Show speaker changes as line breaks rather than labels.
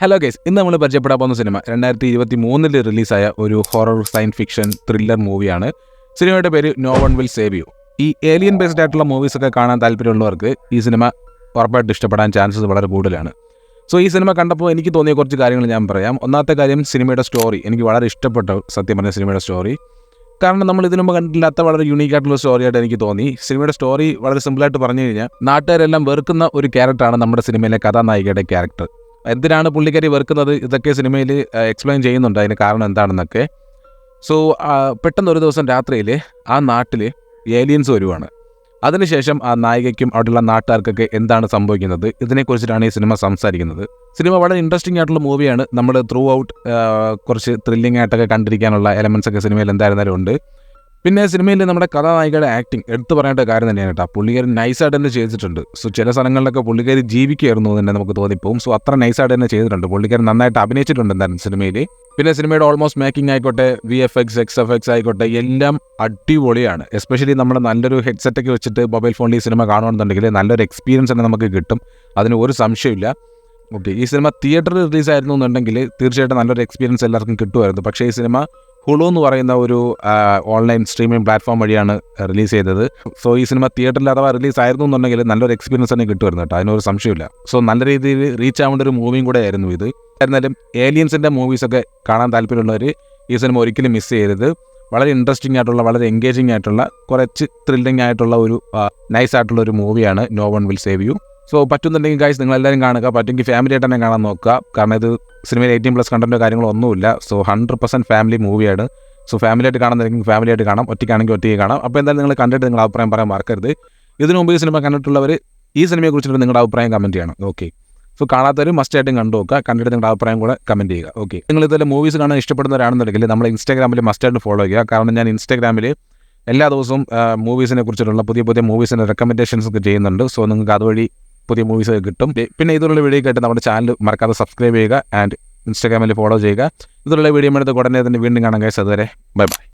Hello guys ഇന്ന് നമ്മൾ പരിചയപ്പെടാൻ പോകുന്ന സിനിമ രണ്ടായിരത്തി ഇരുപത്തി മൂന്നിൽ റിലീസായ ഒരു ഹൊറർ സയൻസ് ഫിക്ഷൻ ത്രില്ലർ മൂവിയാണ് സിനിമയുടെ പേര് no one will save you ഈ ഏലിയൻ ബേസ്ഡ് ആയിട്ടുള്ള മൂവീസ് ഒക്കെ കാണാൻ താല്പര്യമുള്ളവർക്ക് ഈ സിനിമ ഉറപ്പായിട്ട് ഇഷ്ടപ്പെടാൻ ചാൻസസ് വളരെ കൂടുതലാണ്. സോ ഈ സിനിമ കണ്ടപ്പോൾ എനിക്ക് തോന്നിയ കുറച്ച് കാര്യങ്ങൾ ഞാൻ പറയാം. ഒന്നാമത്തെ കാര്യം സിനിമയുടെ സ്റ്റോറി എനിക്ക് വളരെ ഇഷ്ടപ്പെട്ടു സത്യം പറഞ്ഞ സിനിമയുടെ സ്റ്റോറി കാരണം നമ്മൾ ഇതിനു മുമ്പ് കണ്ടില്ലാത്ത വളരെ യൂണീക്ക് ആയിട്ടുള്ള സ്റ്റോറി ആയിട്ട് എനിക്ക് തോന്നി. സിനിമയുടെ സ്റ്റോറി വളരെ സിമ്പിളായിട്ട് പറഞ്ഞു കഴിഞ്ഞാൽ നാട്ടുകാരെല്ലാം വെറുക്കുന്ന ഒരു ക്യാരക്ടറാണ് നമ്മുടെ സിനിമയിലെ കഥാനായികയുടെ ക്യാരക്ടർ എന്തിനാണ് പുള്ളിക്കാരി വെറുക്കുന്നത്? ഇതൊക്കെ സിനിമയിൽ എക്സ്പ്ലെയിൻ ചെയ്യുന്നുണ്ട്. അതിന് കാരണം എന്താണെന്നൊക്കെ. സോ പെട്ടെന്ന് ഒരു ദിവസം രാത്രിയിൽ ആ നാട്ടിൽ ഏലിയൻസ് വരുവാണ്. അതിനുശേഷം ആ നായികയ്ക്കും അവിടെയുള്ള നാട്ടുകാർക്കൊക്കെ എന്താണ് സംഭവിക്കുന്നത്? ഇതിനെക്കുറിച്ചിട്ടാണ് ഈ സിനിമ സംസാരിക്കുന്നത്. സിനിമ വളരെ ഇൻട്രസ്റ്റിംഗ് ആയിട്ടുള്ള മൂവിയാണ് നമ്മൾ ത്രൂ ഔട്ട് കുറച്ച് ത്രില്ലിംഗ് ആയിട്ടൊക്കെ കണ്ടിരിക്കാനുള്ള എലമെൻസ് ഒക്കെ സിനിമയിൽ എന്തായിരുന്നാലും ഉണ്ട്. പിന്നെ സിനിമയിൽ നമ്മുടെ കഥാനായികയുടെ ആക്ടിങ് എടുത്തു പറയേണ്ട കാര്യം തന്നെയാണ് കേട്ടോ. പുള്ളിക്കാരി നൈസായിട്ട് തന്നെ ചെയ്തിട്ടുണ്ട്. സോ ചില സ്ഥലങ്ങളിലൊക്കെ പുള്ളിക്കാരി ജീവിക്കുകയായിരുന്നു എന്ന് തന്നെ നമുക്ക് തോന്നിപ്പോവും സോ അത്ര നൈസായിട്ട് തന്നെ ചെയ്തിട്ടുണ്ട്. പുള്ളിക്കാരി നന്നായിട്ട് അഭിനയിച്ചിട്ടുണ്ട് എന്തായാലും സിനിമയിൽ. പിന്നെ സിനിമയുടെ ഓൾമോസ്റ്റ് മേക്കിംഗ് ആയിക്കോട്ടെ V F X X F X ആയിക്കോട്ടെ എല്ലാം അടിപൊളിയാണ്. എസ്പെഷ്യലി നമ്മുടെ നല്ലൊരു ഹെഡ്സെറ്റൊക്കെ വെച്ചിട്ട് മൊബൈൽ ഫോണിൽ ഈ സിനിമ കാണുകയാണെന്നുണ്ടെങ്കിൽ നല്ലൊരു എക്സ്പീരിയൻസ് തന്നെ നമുക്ക് കിട്ടും. അതിന് ഒരു സംശയമില്ല ഓക്കെ ഈ സിനിമ തിയേറ്ററിൽ റിലീസ് ആയിരുന്നു എന്നുണ്ടെങ്കിൽ തീർച്ചയായിട്ടും നല്ലൊരു എക്സ്പീരിയൻസ് എല്ലാവർക്കും കിട്ടുമായിരുന്നു. പക്ഷേ ഈ സിനിമ ഹുളു എന്ന് പറയുന്ന ഒരു ഓൺലൈൻ സ്ട്രീമിംഗ് പ്ലാറ്റ്ഫോം വഴിയാണ് റിലീസ് ചെയ്തത്. സോ ഈ സിനിമ തിയേറ്ററിൽ അഥവാ റിലീസ് ആയിരുന്നു എന്നുണ്ടെങ്കിൽ നല്ലൊരു എക്സ്പീരിയൻസ് തന്നെ കിട്ടുമായിരുന്നു കേട്ടോ. അതിനൊരു സംശയമില്ല സോ നല്ല രീതിയിൽ റീച്ച് ആവേണ്ട ഒരു മൂവിയും കൂടെ ആയിരുന്നു ഇത്. എന്നാലും ഏലിയൻസിന്റെ മൂവീസൊക്കെ കാണാൻ താല്പര്യമുള്ളവർ ഈ സിനിമ ഒരിക്കലും മിസ് ചെയ്യരുത്. വളരെ ഇൻട്രസ്റ്റിംഗ് ആയിട്ടുള്ള വളരെ എൻഗേജിംഗ് ആയിട്ടുള്ള കുറച്ച് ത്രില്ലിംഗ് ആയിട്ടുള്ള ഒരു നൈസ് ആയിട്ടുള്ള ഒരു മൂവിയാണ് no one will save you so പറ്റുന്നുണ്ടെങ്കിൽ ഗൈസ് നിങ്ങൾ എല്ലാവരും കാണുക. പറ്റുമെങ്കിൽ ഫാമിലി ആയിട്ട് തന്നെ കാണാൻ നോക്കുക. കാരണം ഇത് സിനിമയിൽ എയ്റ്റീൻ പ്ലസ് കണ്ടന്റോ കാര്യങ്ങളോ ഒന്നുമില്ല. സോ ഹൺഡ്രഡ് പെർസെന്റ് ഫാമിലി മൂവിയാണ് സോ ഫാമിലി ആയിട്ട് കാണുന്നതെങ്കിൽ ഫാമിലി ആയിട്ട് കാണാം. ഒറ്റയ്ക്കാണെങ്കിൽ ഒറ്റയ്ക്ക് കാണാം. അപ്പോൾ എന്തായാലും നിങ്ങൾ കണ്ടിട്ട് നിങ്ങൾ അഭിപ്രായം പറയാൻ മറക്കരുത്. ഇതിനു മുമ്പ് ഈ സിനിമ കണ്ടിട്ടുള്ളവർ ഈ സിനിമയെ കുറിച്ചിട്ട് നിങ്ങളുടെ അഭിപ്രായം കമന്റ് ചെയ്യണം. ഓക്കെ സോ കാണാത്തവർ മസ്റ്റ് ആയിട്ടും കണ്ടു നോക്കുക. കണ്ടിട്ട് നിങ്ങളുടെ അഭിപ്രായം കൂടെ കമന്റ് ചെയ്യുക. ഓക്കെ നിങ്ങൾ ഇതുപോലെ മൂവീസ് കാണാൻ ഇഷ്ടപ്പെടുന്നവരാണെന്നുണ്ടെങ്കിൽ നമ്മൾ ഇൻസ്റ്റാഗ്രാമിൽ മസ്റ്റ് ആയിട്ട് ഫോളോ ചെയ്യുക. കാരണം ഞാൻ ഇൻസ്റ്റാഗ്രാമിൽ എല്ലാ ദിവസവും മൂവീസിനെ കുറിച്ചിട്ടുള്ള പുതിയ പുതിയ മൂവീസിന്റെ റെക്കമെൻഡേഷൻസ് ഒക്കെ ചെയ്യുന്നുണ്ട്. സോ നിങ്ങൾക്ക് അതുവഴി പുതിയ മൂവീസ് കിട്ടും. പിന്നെ ഇതുള്ള വീഡിയോ കേട്ട് നമ്മുടെ ചാനൽ മറക്കാതെ സബ്സ്ക്രൈബ് ചെയ്യുക ആൻഡ് ഇൻസ്റ്റാഗ്രാമിൽ ഫോളോ ചെയ്യുക. ഇതുള്ള വീഡിയോ എടുത്ത് ഉടനെ തന്നെ വീണ്ടും കാണാൻ കഴിച്ചത് വരെ ബൈ ബൈ